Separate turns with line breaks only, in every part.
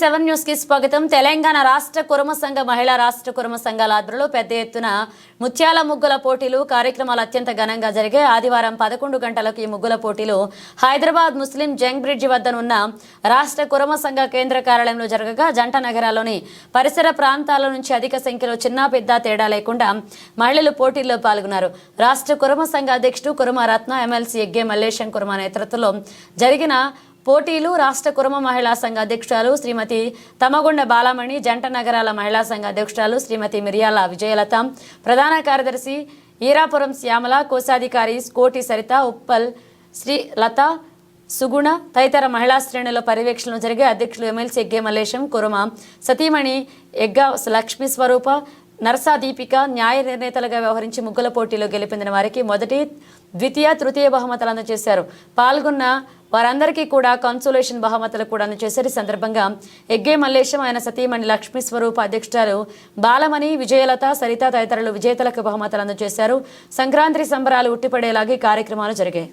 Seven న్యూస్కి స్వాగతం. తెలంగాణ రాష్ట్ర కురుమ సంఘ మహిళా రాష్ట్ర కురుమ సంఘాల ఆధ్వర్యంలో పెద్ద ఎత్తున ముత్యాల ముగ్గుల పోటీలు కార్యక్రమాలు అత్యంత ఘనంగా జరిగాయి. ఆదివారం పదకొండు గంటలకు ఈ ముగ్గుల పోటీలు హైదరాబాద్ ముస్లిం జంగ్ బ్రిడ్జి వద్దనున్న రాష్ట్ర కురమ సంఘ కేంద్ర కార్యాలయంలో జరగగా. జంట నగరాల్లోని పరిసర ప్రాంతాల నుంచి అధిక సంఖ్యలో చిన్న పెద్ద తేడా లేకుండా మహిళలు పోటీల్లో పాల్గొన్నారు. రాష్ట్ర కురుమ సంఘ అధ్యక్షుడు కురమ రత్న ఎమ్మెల్సీ ఎగ్గే మల్లేశం కురుమ నేతృత్వంలో జరిగిన పోటీలు రాష్ట్ర కురుమ మహిళా సంఘ అధ్యక్షురాలు శ్రీమతి తమగుండ బాలమణి జంట నగరాల మహిళా సంఘ అధ్యక్షురాలు శ్రీమతి మిరియాల విజయలత ప్రధాన కార్యదర్శి ఈరాపురం శ్యామల కోశాధికారి కోటి సరిత ఉప్పల్ శ్రీ లత సుగుణ తదితర మహిళా శ్రేణుల పర్యవేక్షణలు జరిగే అధ్యక్షులు ఎమ్మెల్సీ ఎగ్గే మల్లేశం కురుమ సతీమణి ఎగ్గా లక్ష్మీ స్వరూప నర్సా దీపిక న్యాయ నిర్ణేతలుగా వ్యవహరించి ముగ్గుల పోటీలో గెలిపిందిన వారికి మొదటి ద్వితీయ తృతీయ బహుమతులు అందజేశారు. పాల్గొన్న వారందరికీ కూడా కన్సోలేషన్ బహుమతులు కూడా అందజేశారు. ఈ సందర్భంగా ఎగ్గే మల్లేశం ఆయన సతీమణి లక్ష్మీ స్వరూప అధ్యక్షురాలు బాలమణి విజయలత సరిత తదితరులు విజేతలకు బహుమతులు అందజేశారు. సంక్రాంతి సంబరాలు ఉట్టిపడేలాగే కార్యక్రమాలు జరిగాయి.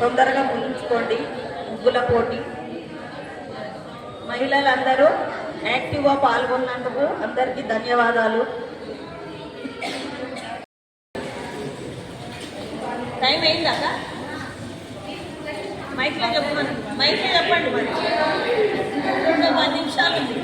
తొందరగా ముగించుకోండి. ముగ్గుల పోటీ. మహిళలందరూ యాక్టివ్గా పాల్గొన్నందుకు అందరికీ ధన్యవాదాలు. టైం అయిందాక మైక్లో చెప్పమని. మైక్లో చెప్పండి మరి. ఇంకా పది నిమిషాలు ఉంది.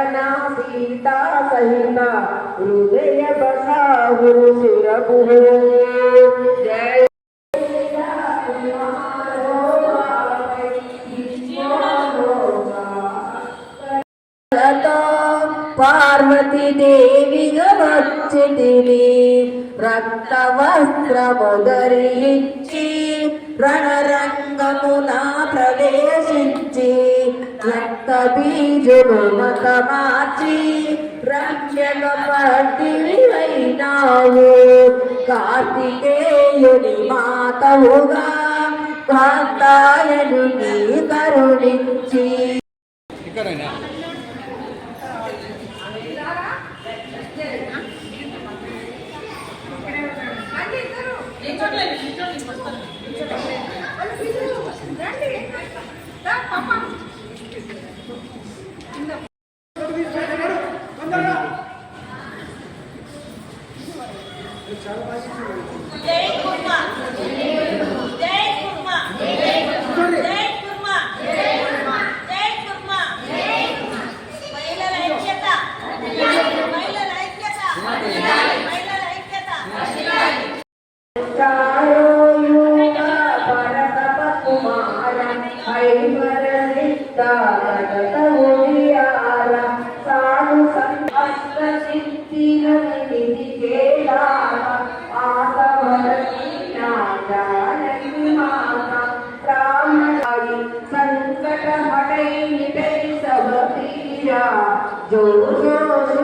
రామలకనా సీతా సహిత హృదయ బసాహురు సురభు జయ లతో పార్వతీదేవిగా వచ్చితివి రక్త వస్త్రము ధరించి రణరంగమున ప్రవేశించి రక్త బీజులు మత మార్చి రక్షక పట్టివి అయినావు కార్తికేయుని మాతవుగా కాంతాయనుని కరుణించి.
ఇక్కడైనా.
జై కుర్మా జై కుర్మా
పూజా జోషోషు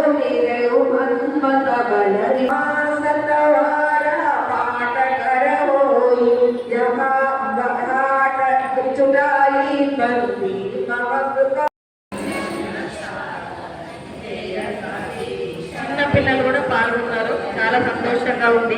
చిన్న పిల్లలు కూడా పాల్గొన్నారు. చాలా సంతోషంగా ఉంది.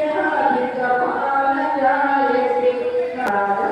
Thank
you.